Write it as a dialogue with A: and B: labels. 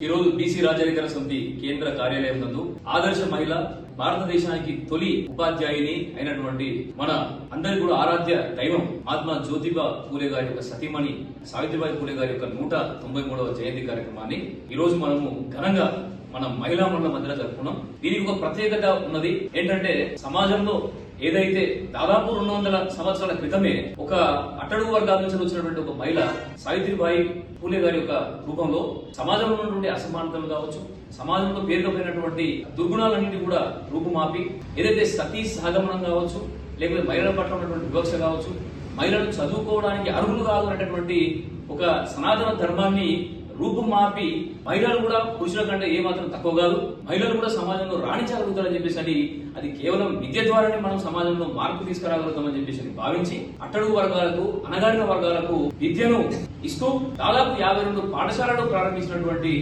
A: ఈ రోజు బీసీ రాజరికర సమితి కేంద్ర కార్యాలయం నందు ఆదర్శ మహిళ భారతదేశానికి తొలి ఉపాధ్యాయుని అయినటువంటి మన అందరి కూడా ఆరాధ్య దైవం ఆత్మ జ్యోతిబా పూలే గారి యొక్క సతీమణి సావిత్రిబాయి పూలే గారి యొక్క నూట తొంభై మూడవ జయంతి కార్యక్రమాన్ని ఈ రోజు మనము ఘనంగా మన మహిళా మండల మధ్యలో జరుపుకున్నాం. దీనికి ఒక ప్రత్యేకత ఉన్నది ఏంటంటే సమాజంలో ఏదైతే దాదాపు రెండు వందల సంవత్సరాల క్రితమే ఒక అట్టడుగు వర్గాల నుంచి వచ్చినటువంటి ఒక మహిళ సావిత్రిబాయి పూలే గారి యొక్క రూపంలో సమాజంలో ఉన్నటువంటి అసమానతలు కావచ్చు సమాజంలో పేరుకపోయినటువంటి దుర్గుణాలన్నింటి కూడా రూపుమాపి ఏదైతే సతీ సహగమనం కావచ్చు లేకపోతే మహిళల పట్ల ఉన్నటువంటి వివక్ష కావచ్చు మహిళలు చదువుకోవడానికి అర్హులు కాదు అనేటటువంటి ఒక సనాతన ధర్మాన్ని రూపు మార్పి మహిళలు కూడా పురుషుల కంటే ఏమాత్రం తక్కువ కాదు. మహిళలు కూడా సమాజంలో రాణించగలుగుతారని చెప్పేసి అని అది కేవలం విద్య ద్వారానే మనం సమాజంలో మార్పు తీసుకురాగలుగుతామని చెప్పేసి అని భావించి అట్టడుగు వర్గాలకు అనగాడిన వర్గాలకు విద్యను ఇస్తూ దాదాపు యాభై రెండు పాఠశాలలు ప్రారంభించినటువంటి